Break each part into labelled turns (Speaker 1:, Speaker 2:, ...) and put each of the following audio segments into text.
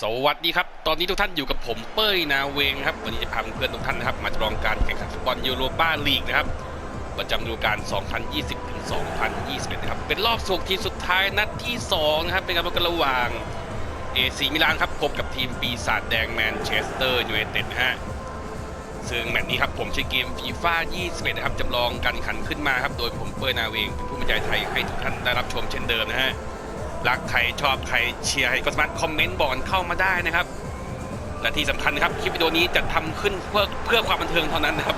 Speaker 1: สวัสดีครับ ตอนนี้ทุกท่านอยู่กับผมเป้ยนาเวงครับวันนี้จะพาเพื่อนทุกท่านนะครับ มาจำลองการแข่งขันฟุตบอลยูโรปาลีกนะครับประจำฤดูกาล 2020 ถึง 2021 นะครับ เป็นรอบส่งทีมสุดท้ายนัดที่ 2 นะครับ เป็นการพบกันระหว่างเอซีมิลานครับพบกับทีมปีศาจแดงแมนเชสเตอร์ยูไนเต็ดนะฮะซึ่งแมตช์นี้ครับผมใช้เกมฟีฟ่า21 นะครับจำลองการขันขึ้นมาครับ โดยผมเป้ยนาเวงเป็นผู้บรรยายไทยให้ทุกท่านได้รับชมเช่นเดิมนะฮะ รักใครชอบใครเชียร์ใครก็สามารถคอมเมนต์บอกกันเข้ามาได้นะครับ และที่สำคัญนะครับคลิปวิดีโอนี้จะทำขึ้นเพื่อเพื่อความบันเทิงเท่านั้นนะครับ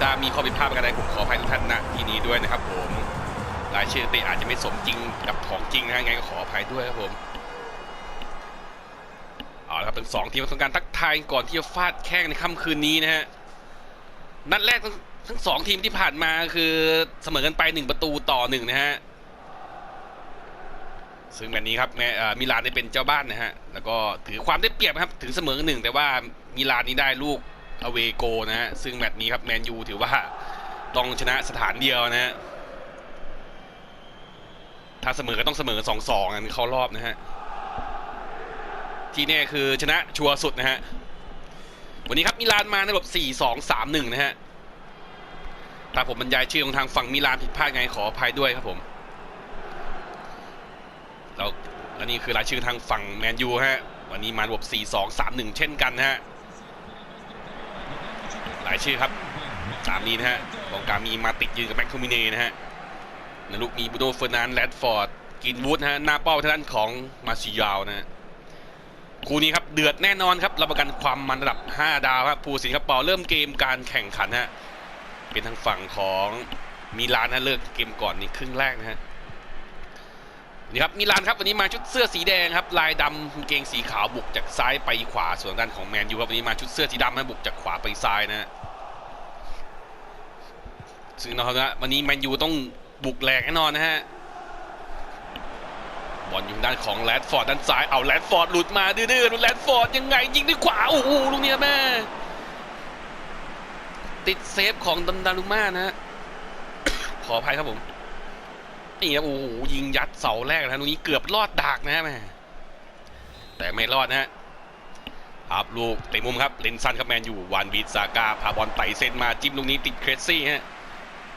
Speaker 1: ถ้ามีข้อผิดพลาดประการใดผมขออภัยทุกท่านณที่นี้ด้วยนะครับผมรายชื่อเตะอาจจะไม่สมจริงกับของจริงนะไงก็ขออภัยด้วยครับผมเอาละครับทั้งสองทีมต้องการทักทายก่อนที่จะฟาดแข้งในค่ำคืนนี้นะฮะนัดแรกทั้งทั้งสองทีมที่ผ่านมาคือเสมอกันไปหนึ่งประตูต่อหนึ่งนะฮะ ซึ่งแบบนี้ครับแม้เอ่อมิลานได้เป็นเจ้าบ้านนะฮะ แล้วก็ถือความได้เปรียบนะครับ ถึงเสมอหนึ่งแต่ว่ามิลานนี้ได้ลูกอเวโกนะฮะ ซึ่งแมตช์นี้ครับแมนยูถือว่าต้องชนะสถานเดียวนะฮะ ถ้าเสมอก็ต้องเสมอสองสองอันเข้ารอบนะฮะ ที่แน่คือชนะชัวร์สุดนะฮะ วันนี้ครับมิลานมาในแบบสี่สองสามหนึ่งนะฮะ ถ้าผมบรรยายชื่อของทางฝั่งมิลานผิดพลาดไงขออภัยด้วยครับผม แล้วและนี่คือรายชื่อทางฝั่งแมนยูฮะวันนี้มาระบบ 4 2 3 1 เช่นกันนะฮะรายชื่อครับตามนี้นะฮะกองกลางมีมาติดยืนกับแม็กโทมิเน่นะฮะนลูกมีบูโดเฟอร์นันแรดฟอร์ดกินวูดฮะหน้าเป้าทางด้านของมาซิยาวนะฮะคู่นี้ครับเดือดแน่นอนครับรับประกันความมันระดับ 5 ดาวครับภูสิงคโปร์เริ่มเกมการแข่งขันฮะเป็นทางฝั่งของมิลานนะเลิกเกมก่อนในครึ่งแรกนะฮะ นี่ครับมิลานครับวันนี้มาชุดเสื้อสีแดงครับลายดำเกงสีขาวบุกจากซ้ายไปขวาส่วนด้านของแมนยูครับวันนี้มาชุดเสื้อสีดำนะบุกจากขวาไปซ้ายนะฮะซึ่งนะครับนะวันนี้แมนยูต้องบุกแหลกแน่นอนนะฮะบอลอยู่ด้านของแรดฟอร์ดด้านซ้ายเอาแรดฟอร์ดหลุดมาดื้อๆแรดฟอร์ดยังไงยิงด้วยขวาโอ้โหลูกเนี้ยแม่ติดเซฟของดันดารุม่านะฮะขออภัยครับผม นี่ครับโอ้โหยิงยัดเสาแรกนะตรงนี้เกือบรอดดากนะฮะแม่แต่ไม่รอดนะฮะอัพลูกเตะมุมครับเลนซันครับแมนยูวานบีซาก้าพาบอลไต่เส้นมาจิ้มลูกนี้ติดเครสซี่ฮะ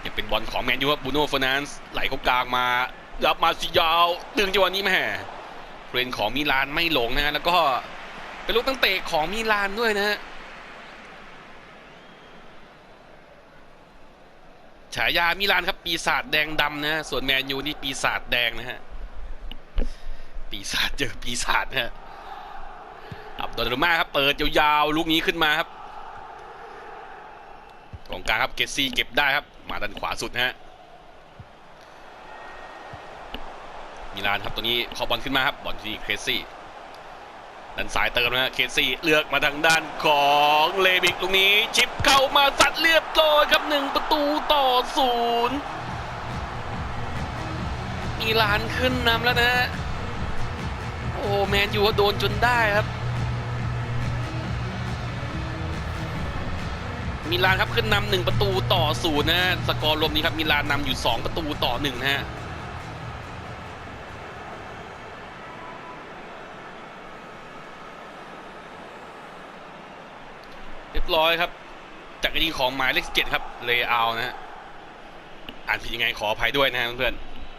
Speaker 1: ยังเป็นบอลของแมนยูครับบูโน่เฟอร์นันส์ไหลเข้ากลางมารับมาสิยาวดึงจังหวะนี้แม่เรนของมิลานไม่หลงนะฮะแล้วก็เป็นลูกตั้งเตะของมิลานด้วยนะฮะ ฉายามิลานครับ ปีศาจแดงดำนะฮะส่วนแมนยูนี่ปีศาจแดงนะฮะปีศาจเจอปีศาจนะฮะอับดอลลูมาครับเปิดยาวๆลูกนี้ขึ้นมาครับกองกลางครับเกตซี่เก็บได้ครับ มาด้านขวาสุดนะฮะมิลานครับตัวนี้ขอบอลขึ้นมาครับบอลที่เครซี่ ด้านซ้ายเติมนะเคซี่เลือกมาทางด้านของเลบิกลูกนี้ ชิปเข้ามาสัดเรียบร้อยครับหนึ่งประตูต่อศูนย์มีลานขึ้นนำแล้วนะ โอ้แมนยูก็โดนจนได้ครับ มิลานครับขึ้นนำหนึ่งประตูต่อศูนย์นะสกอร์รวมนี้ครับมิลานนำอยู่สองประตูต่อหนึ่งนะฮะ รียบร้อยครับ จากกรณีของหมายเลขเจ็ดครับ เลเยอานะฮะ อ่านผิดยังไงขออภัยด้วยนะฮะเพื่อน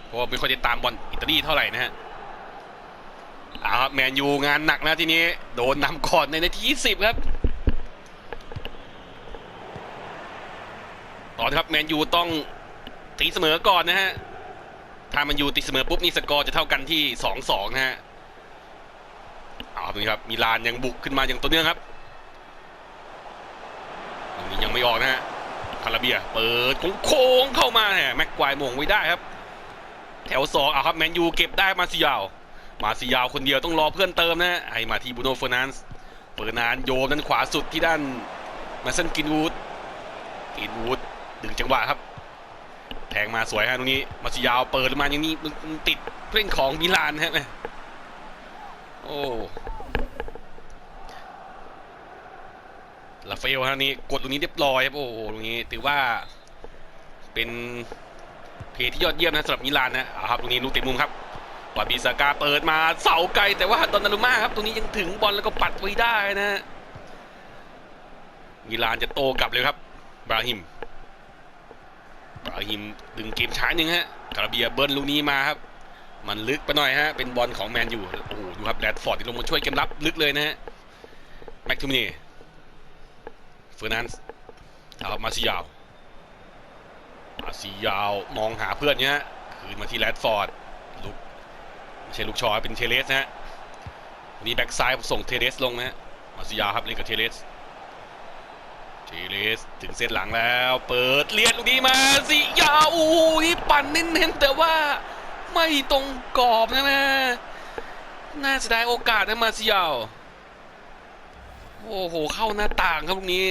Speaker 1: เพราะว่าไม่ค่อยได้ตามบอลอิตาลีเท่าไหร่นะฮะอาครับแมนยูงานหนักนะทีนี้ โดนนำก่อนในนาทีสิบครับตอนครับแมนยูต้องตีเสมอก่อนนะฮะ ถ้ามันยูตีเสมอปุ๊บนี่สกอร์จะเท่ากันที่สองสองนะฮะเอาครับนี่ครับมิลานยังบุกขึ้นมาอย่างต่อเนื่องครับ ไม่ออกนะฮะคาราเบียเปิดโค้งเข้ามาแหมแม็กควายโมงไว้ได้ครับ แถวสองเอาครับแมนยูเก็บได้มาซิยาว มาซิยาวคนเดียวต้องรอเพื่อนเติมนะฮะให้มาที่บูโน่เฟอร์นันส์เปิดนานโยมด้นขวาสุดที่ด้านมาสันกินวูดกินวูดดึงจังหวะครับ แทงมาสวยฮะตรงนี้มาซิยาวเปิดมาอย่างนี้มันติดเล่อนของมิลานฮะโอ้ ลาเฟลฮะนี่กดตรงนี้เรียบร้อยครับโอ้โหตรงนี้ถือว่า เป็นเพย์ที่ยอดเยี่ยมนะสำหรับมิลานนะเอาครับตรงนี้ลูกเตะมุมครับวาบิซากาเปิดมาเสาไกลแต่ว่าดอนนารุม่าครับตรงนี้ยังถึงบอลแล้วก็ปัดไว้ได้นะมิลานจะโตกลับเลยครับบราฮิมบราฮิมดึงเกมช้าหนึ่งฮะกาลาเบียเบิร์นลูกนี้มาครับ มันลึกไปหน่อยฮะเป็นบอลของแมนยูโอ้โหดูครับแรดฟอร์ดที่ลงมาช่วยเกมรับลึกเลยนะฮะแม็กทูมินี อร์นันส์เอามาซิยาวมาซิยาวมองหาเพื่อนเนี่ยคืนมาที่แรดฟอร์ดลูกไม่ใช่ลูกชอเป็นเทเลสนะฮะนนี้แบ็กซ้ายส่งเทเลสลงนะฮะมาซิยาวครับเล่นกับเทเลสเทเลสถึงเส้นหลังแล้ว เปิดเลียนลูกนี้มาสิยาวอู้ยปั่นเน้นๆแต่ว่าไม่ตรงกรอบนะแม่น่าจะได้โอกาสนะมาซิยาวโอ้โห เข้าหน้าต่างครับลูกนี้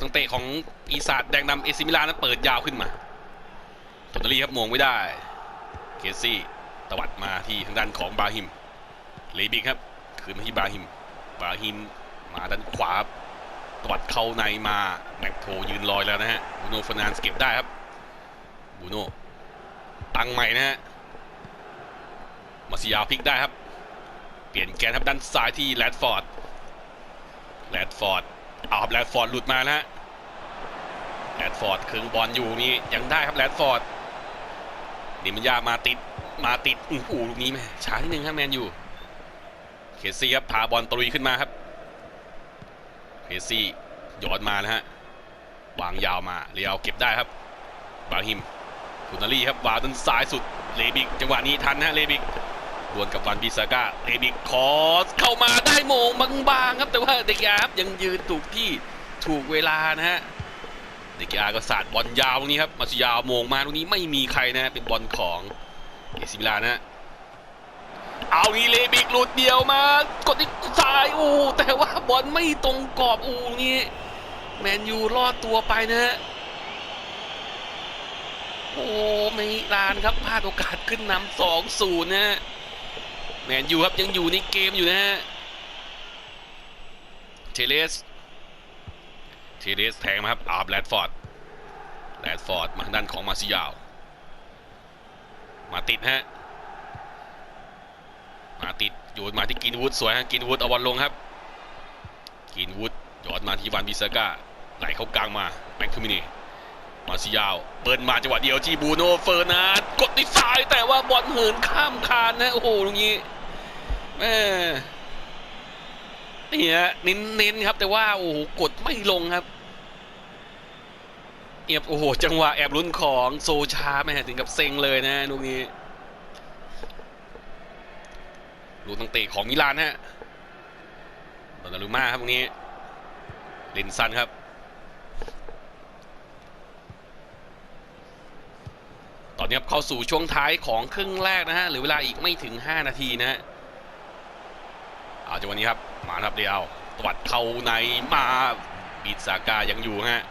Speaker 1: ตั้งเตะของปีศาจแดงดำเอซิมิลานั้นเปิดยาวขึ้นมาโทนารีครับมองไม่ได้ เคซี่ตวัดมาที่ทางด้านของบาฮิม เลบิกครับคืนมาที่บาฮิม บาฮิมมาด้านขวาตวัดเข้าในมาแม็กโทยืนลอยแล้วนะฮะบูโน่ฟนานสเก็บได้ครับบูโน่ตั้งใหม่นะฮะมาซิยาพลิกได้ครับ เปลี่ยนแกนครับด้านซ้ายที่แรดฟอร์ดแรดฟอร์ด เอาครับแรดฟอร์ดหลุดมานะฮะแรดฟอร์ดคึงบอลอยู่นี่ยังได้ครับแรดฟอร์ดดิมันยามาติดมาติดอู้หูลูกนี้แม่ช้านิดนึงครับแมนยูเคซี่ครับพาบอลตรุยขึ้นมาครับเคซี่หยอดมานะฮะวางยาวมาเรียวเก็บได้ครับบาฮิมคุนารีครับวางด้านซ้ายสุดเลบิกจังหวะนี้ทันนะฮะเลบิก ดวลกับวันบิซาก้าเลบิกคอสเข้ามาได้โมงบางๆครับ แต่ว่าเด็กยาครับยังยืนถูกที่ถูกเวลานะฮะเด็กยาก็สาดบอลยาวตรงนี้ครับมาสุยาวโมงมาตรงนี้ไม่มีใครนะฮะเป็นบอลของเอซิมิลานนะฮะเอาอีเลบิกหลุดเดียวมากดที่ซ้ายอู้แต่ว่าบอลไม่ตรงกรอบอู้นี้แมนยูรอดตัวไปนะฮะโอ้ไม่ลานครับพลาดโอกาสขึ้นนำสองศูนย์นะฮะ แมนยูครับยังอยู่ในเกมอยู่นะฮะเทเลสเทเลสแทงมาครับอาบแรดฟอร์ดแรดฟอร์ดมาด้านของมาซิยาว มาติดฮะมาติดโยนมาที่กินวูดสวยฮะกินวูดเอาบอลลงครับ กินวูดยอดมาที่วันบิซก้าไหลเข้ากลางมาแม็กทูมินี มาซิยาว เปิดมาจังหวะเดียวที่บูโน่เฟอร์นัดกดที่ซ้ายแต่ว่าบอลเหินข้ามคานนะโอ้โหตรงนี้แม่นี่ฮะเน้นๆครับ แต่ว่าโอ้โหกดไม่ลงครับเอียบโอ้โหจังหวะแอบลุ้นของโซชาแม่ถึงกับเซ็งเลยนะลูกนี้ลูกตั้งเตะของมิลานฮะดอนนารุมาครับตรงนี้ลินซันครับ ตอนนี้ครับเข้าสู่ช่วงท้ายของครึ่งแรกนะฮะหรือเวลาอีกไม่ถึง 5 นาทีนะฮะเอาจังหวะนี้ครับมาครับเดียวตวัดเข้าในมาบิดซาก้ายังอยู่ฮะ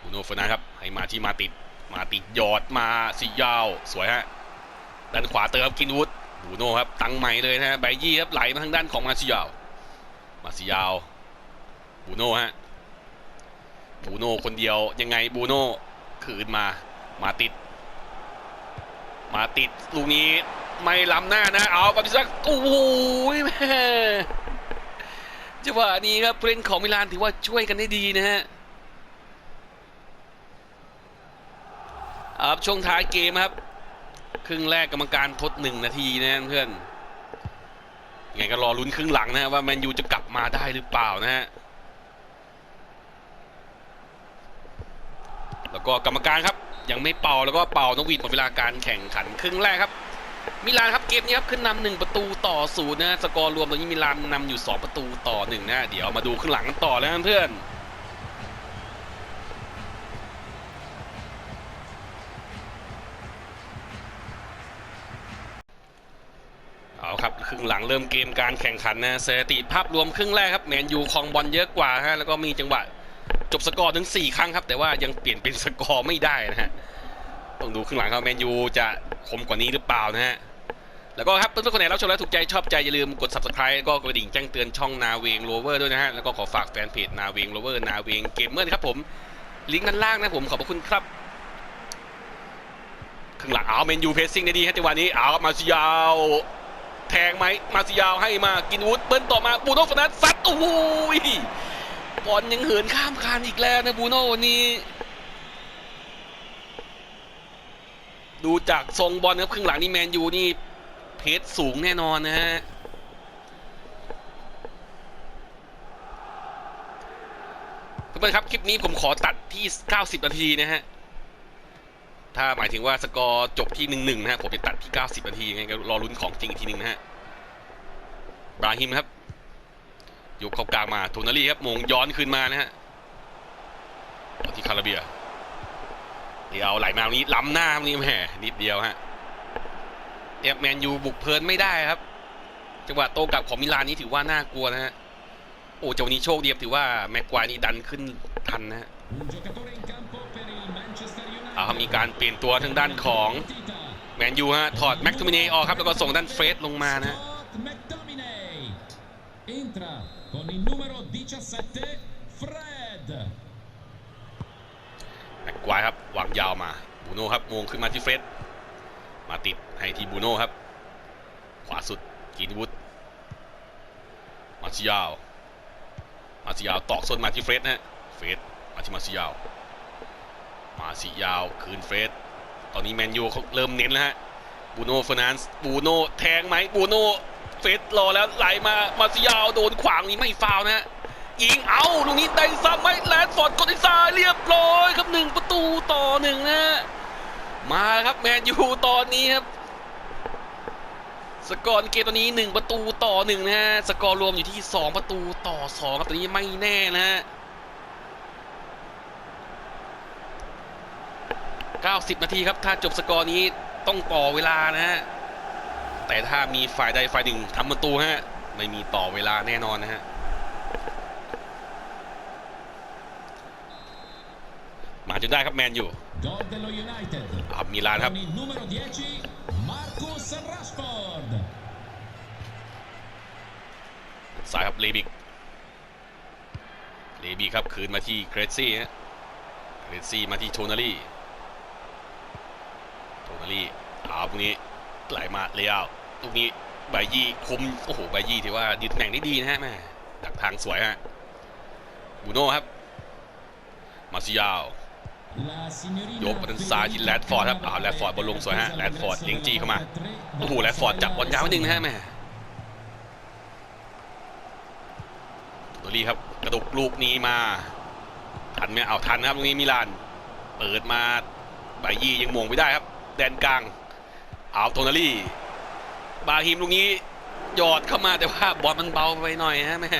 Speaker 1: บูโน่ฟนันด์ครับให้มาที่มาติดมาติดยอดมาสิยาวสวยฮะด้านขวาเติมกินวุฒบูโน่ครับตั้งใหม่เลยนะฮะไบยี่ครับไหลมาทางด้านของมาซิยาวมาซิยาวบูโน่ฮะบูโน่คนเดียวยังไงบูโน่คืนมา มาติด มาติดลูกนี้ไม่ล้ำหน้านะ เอาปาปิซักโอ้โหแม่จังหวะนี้ครับผู้เล่นของมิลานถือว่าช่วยกันได้ดีนะฮะครับช่วงท้ายเกมครับ ครึ่งแรกกรรมการทดหนึ่งนาทีนะเพื่อนยังไงก็รอลุ้นครึ่งหลังนะฮะว่าแมนยูจะกลับมาได้หรือเปล่านะฮะแล้วก็กรรมการครับ ยังไม่เป่าแล้วก็เป่านกหวีดหมดเวลาการแข่งขันครึ่งแรกครับ มิลานครับเกมนี้ครับขึ้นนำหนึ่งประตูต่อศูนย์นะสกอร์รวมตอนนี้มิลานนำอยู่2ประตูต่อหนึ่งนะเดี๋ยวมาดูครึ่งหลังต่อแล้วนะเพื่อนเอาครับครึ่งหลังเริ่มเกมการแข่งขันนะสถิติภาพรวมครึ่งแรกครับแมนยูครองบอลเยอะกว่าฮะแล้วก็มีจังหวะ จบสกอร์ถึง 4 ครั้งครับ แต่ว่ายังเปลี่ยนเป็นสกอร์ไม่ได้นะฮะต้องดูครึ่งหลังครับแมนยูจะคมกว่านี้หรือเปล่านะฮะแล้วก็ครับเพื่อนๆคนไหนรับชมแล้วถูกใจชอบใจ อย่าลืมกด subscribe ก็กระดิ่งแจ้งเตือนช่องนาเวงโรเวอร์ด้วยนะฮะ แล้วก็ขอฝากแฟนเพจนาเวงโรเวอร์นาเวงเกมเมอร์นะครับผม ลิงก์ด้านล่างนะผมขอบพระคุณครับข้างหลังเอาเมนยูเพสซิ่งได้ดีฮะจังหวะนี้เอามาซิยาวแทงไหมมาซิยาวให้มากินวุฒเบิ้ลต่อมาบูโนฟนัสซัดโอ้ย บอลยังเหินข้ามคานอีกแล้วนะบูโน่วันนี้ ดูจากทรงบอลครับครึ่งหลังนี่แมนยูนี่เพสสูงแน่นอนนะฮะเพื่อนๆครับ คลิปนี้ผมขอตัดที่ 90 นาทีนะฮะ ถ้าหมายถึงว่าสกอร์จบที่ 1-1 นะฮะ ผมจะตัดที่ 90 นาทีไงก็รอลุ้นของจริงอีกทีหนึงนะฮะบราฮิมครับ ยกเข้ากลางมาโทนารีครับมงย้อนคืนมานะฮะที่คาราเบียเดี๋ยวไหลมาตรงนี้ล้ำหน้าตรงนี้แหมนิดเดียวฮะเอฟแมนยูบุกเพลินไม่ได้ครับ จังหวะโต้กลับของมิลานนี้ถือว่าน่ากลัวนะฮะโอ้เจ้าวันนี้โชคดีครับถือว่าแม็กควายนี่ดันขึ้นทันนะฮะเอามีการเปลี่ยนตัวทางด้านของแมนยูฮะถอดแม็กทูมิเนออกครับแล้วก็ส่งด้านเฟรดลงมานะฮะ
Speaker 2: entra con il numero 17 Fred
Speaker 1: แม็กควายครับวางยาวมาบูโน่ครับมงขึ้นมาที่เฟรดมาติดให้ที่บูโน่ครับ ขวาสุดกินวุฒมาซิยาวมาซิยาวตอกส้นมาที่เฟรดนะฮะเฟรดมาที่มาซิยาวมาซิยาวคืนเฟรดตอนนี้แมนยูเขาเริ่มเน้นแล้วฮะบูโน่เฟอร์นันส์บูโน่แทงไหมบูโน่ เฟสรอแล้วไหลมามาซิยาวโดนขวางนี้ไม่ฟาวนะฮะยิงเอาลูกนี้ได้ซ้ำไหมแลนด์ฟอร์ดกดที่ซ้ายเรียบร้อยครับหนึ่งประตูต่อหนึ่งนะมาครับแมนยูตอนนี้ครับ สกอร์เกมตอนนี้1ประตูต่อ1นะฮะสกอร์รวมอยู่ที่2ประตูต่อ2ครับตอนนี้ไม่แน่นะฮะ90 นาทีครับ ถ้าจบสกอร์นี้ต้องต่อเวลานะฮะ แต่ถ้ามีฝ่ายใดฝ่ายหนึ่งทำประตูฮะไม่มีต่อเวลาแน่นอนนะฮะมาจนได้ครับแมนอยู
Speaker 2: gol dello United
Speaker 1: ครับมิลานครับสายครับเลบิกเลบิกครับคืนมาที่เกรซี่ฮะเกรซี่มาที่โทนารีโทนารีเอาพวกนี้ไหลมาเลี้ยว ตรงนี้ใบยี่คุมโอ้โหใบยี่ถือว่าดีตำแหน่งได้ดีนะฮะแม่ดักทางสวยฮะบูโน่ครับ มาซิยาวยกมาทางซ้ายที่แรดฟอร์ดครับอ้าวแรดฟอร์ดบอลลงสวยฮะแรดฟอร์ดเลี้ยงจีเข้ามาโอ้โหแรดฟอร์ดจับบอลยาวนิดนึงนะฮะแม่โทนารีครับกระดุกลูกนี้มาทันไหมเอาทันนะครับตรงนี้มิลาน เปิดมาใบยี่ยังมงไม่ได้ครับ แดนกลางเอาโทนารี่ บาฮิมลูกนี้หยอดเข้ามาแต่ว่าบอลมันเบาไปหน่อยฮะแม่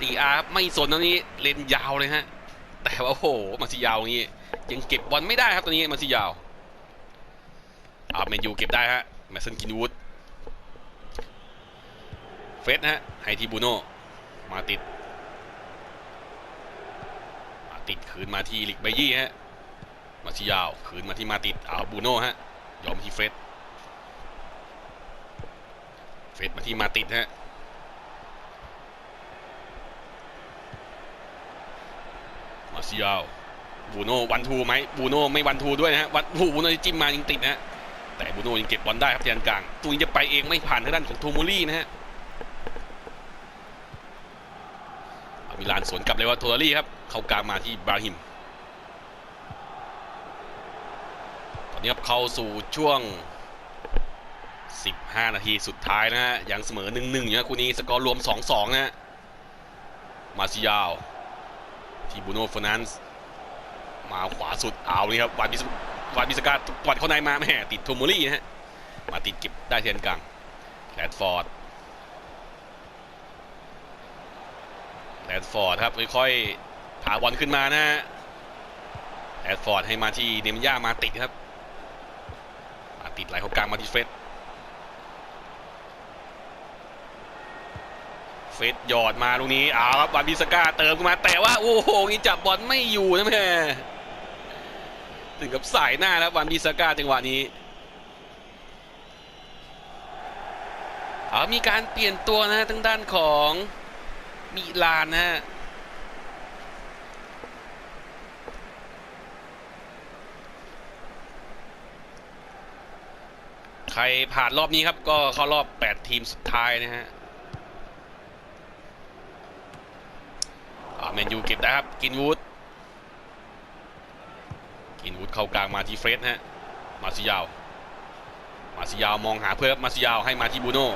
Speaker 1: ตีอาร์ไม่สนตรงนี้เลนยาวเลยฮะ แต่ว่าโอ้โหมาซิยาวงนี้ยังเก็บบอลไม่ได้ครับตอนนี้มาซิยาวเอาแมนยูเก็บได้ฮะแมสเซนกินวูดเฟสฮะให้ทีบูโนมาติด มาติดคืนมาที่ลิกไบยี่ฮะมาชิยาวคืนมาที่มาติดเอาบูโนฮะยอมที่เฟรด เฟรดมาที่มาติดฮะมาชิยาวบูโน่วันทูไหมบูโน่ไม่วันทูด้วยนะฮะวันทูบูโน่จิ้มมายิงติดนะฮะแต่บูโน่ยังเก็บบอลได้ครับแทนกลางตัวนี้จะไปเองไม่ผ่านทางด้านของโทโมรี่นะฮะมิลานสวนกลับเลยว่าโทรารี่ครับ เข้ากลางมาที่บราฮิม ตอนนี้ครับเข้าสู่ช่วง 15 นาทีสุดท้ายนะฮะยังเสมอ 1-1 อยู่นะคู่นี้สกอร์รวม 2-2 นะฮะมาซิยาวทีบูโน่ฟอนันส์มาขวาสุดเอานี่ครับวานบิสวานบิสกาตวัดเข้าในมาแม่ติดโทโมรี่นะฮะมาติดเก็บได้เทียนกลางแรดฟอร์ดแรดฟอร์ดครับค่อยๆพาบอลขึ้นมานะฮะแรดฟอร์ดให้มาที่เนมย่ามาติดครับมาติดไหลเข้ากลางมาที่เฟส เฟสหยอดมาลูกนี้เอาครับวานบิสก้าเติมขึ้นมา แต่ว่าโอ้โหนี่จับบอลไม่อยู่นะแม่ถึงกับสายหน้าแล้ววานบิสก้าจังหวะนี้เอามีการเปลี่ยนตัวนะทางด้านของมิลานนะฮะใครผ่านรอบนี้ครับก็เข้ารอบ 8 ทีมสุดท้ายนะฮะอ่า แมนยูเก็บได้ครับ กินวูด กินวูดเข้ากลางมาที่เฟรดนะฮะ มาซิยาว มาซิยาวมองหาเพื่อนครับมาซิยาวให้มาที่บูโน่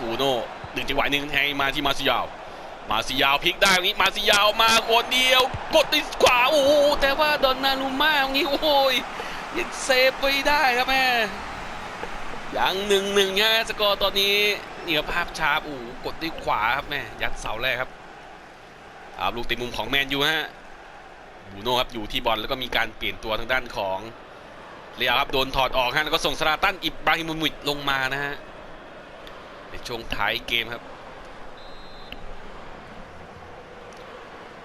Speaker 1: บูโน่หนึ่งจังหวะหนึ่งให้มาที่มาซิยาว มาซิยาวพลิกได้ตรงนี้มาซิยาวมาคนเดียว กดด้วยขวาโอ้แต่ว่าดอนนารุม่าตรงนี้โอ้ยยังเซฟไว้ได้ครับแม่ยังหนึ่งหนึ่งฮะสกอร์ตอนนี้นี่ครับภาพช้าโอ้กดด้วยขวาครับแม่ยัดเสาแรกครับ อาลูกตะมุมของแมนยูฮะบูโน่ครับอยู่ที่บอลแล้วก็มีการเปลี่ยนตัวทางด้านของเรียครับโดนถอดออกฮะแล้วก็ส่งสลาตันอิบราฮิโมวิชลงมานะฮะในช่วงท้ายเกมครับ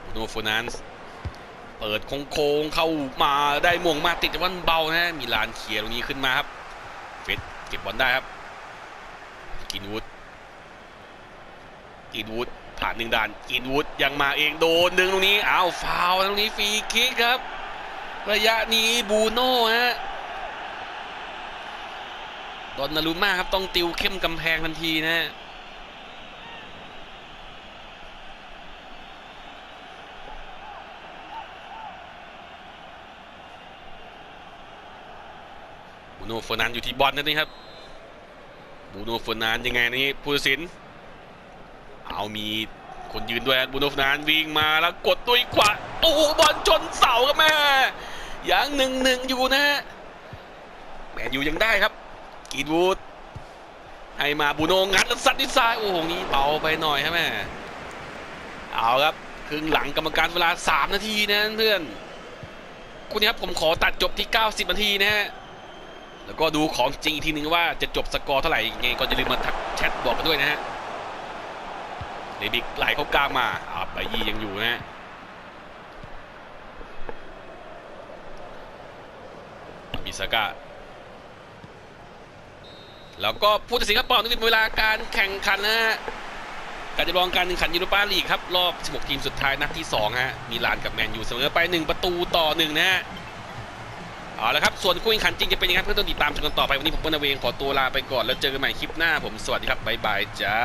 Speaker 1: บูโน่ฟูนานส์เปิดโค้งเข้ามาได้ม่วงมาติดแต่ว่ามันเบานะฮะมีลานเคลียตรงนี้ขึ้นมาครับเฟสเก็บบอลได้ครับกินวูดกินวูด ผ่านหนึ่งด่านกินวูดยังมาเองโดนดึงตรงนี้อ้าวฟาวตรงนี้ฟรีคิกครับ ระยะนี้บูโน่ฮะดอนนารุม่าครับต้องติวเข้มกำแพงทันทีนะฮะบูโน่เฟอร์นันอยู่ที่บอลนั่นนี่ครับบูโน่เฟอร์นานยังไงนี่ผู้ตัดสิน เอามีคนยืนด้วยบูโน่เฟอร์นานวิ่งมาแล้วกดด้วยขวาโอ้บอลชนเสาครับแม่ยังหนึ่งหนึ่งอยู่นะแมนยูยังได้ครับกรีนวูดให้มาบูโนงัดแล้วซัดที่ซ้ายโอ้โหนี่เบาไปหน่อยครับแม่เอาครับครึ่งหลังกรรมการเวลา 3 นาทีนะเพื่อนคุณนี้ครับผมขอตัดจบที่ 90 นาทีนะฮะแล้วก็ดูของจริงอีกทีนึงว่าจะจบสกอร์เท่าไหร่ยังไงก็อย่าลืมมาทักแชทบอกกันด้วยนะฮะ เลบิกไหลเข้ากลางมาอ่าไปยี่ยังอยู่นะฮะมิซาก้าแล้วก็ผู้ตัดสินครับเป่านึกเป็นเวลาการแข่งขันนะฮะการจะลองการแข่งขันยูโรปาลีกครับ รอบ 16 ทีมสุดท้ายนัดที่2ฮะมีลานกับแมนยูเสมอไป 1 ประตูต่อ 1 นะฮะเอาละครับ ส่วนคู่แข่งขันจริงจะเป็นยังไงเพื่อนต้องติดตามชมกันต่อไป วันนี้ผมเปิ้ลนเวงขอตัวลาไปก่อน แล้วเจอกันใหม่คลิปหน้าผมสวัสดีครับบ๊ายบายจ้า